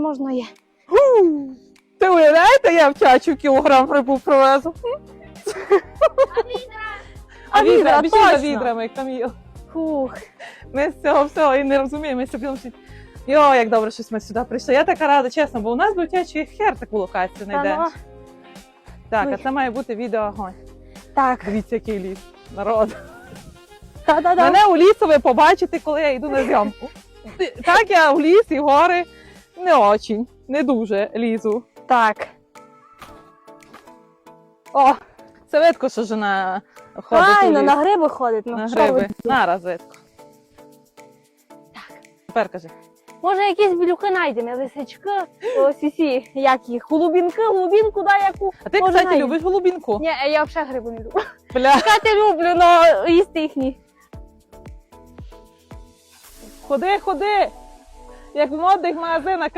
можливо, є. Ти уявляєте, я в чачу кілограм грибу привезу? А відра, за точно. відрами, Каміл. Фух. Ми з цього всього і не розуміємо, ми собі. Йо, як добре, що ми сюди прийшли. Я така рада, чесно, бо у нас би в тячі хер таку локацію знайдеш. ну. Так, Ой. а це має бути відео огонь. Так, Дивіться, який ліс. Народ. та-да-да. Мене у лісу ви побачите, коли я йду на зйомку. Так, я в ліс і гори не очень, не дуже лізу. Так. О, це видко, що жена ходить у Файно, ліс. на гриби ходить. Ну, на що гриби. ви? Нараз видко. Так. Тепер кажи. Може, якісь білюки знайдемо, лисички, ось усі, як їх, голубінки, голубінку, да, яку. А ти, Може, кстати, знайдемо. любиш голубінку? Ні, я взагалі гриби не люблю. Бля. Кати люблю, но їсти їх ні. Ходи, ходи. Як в модних магазинах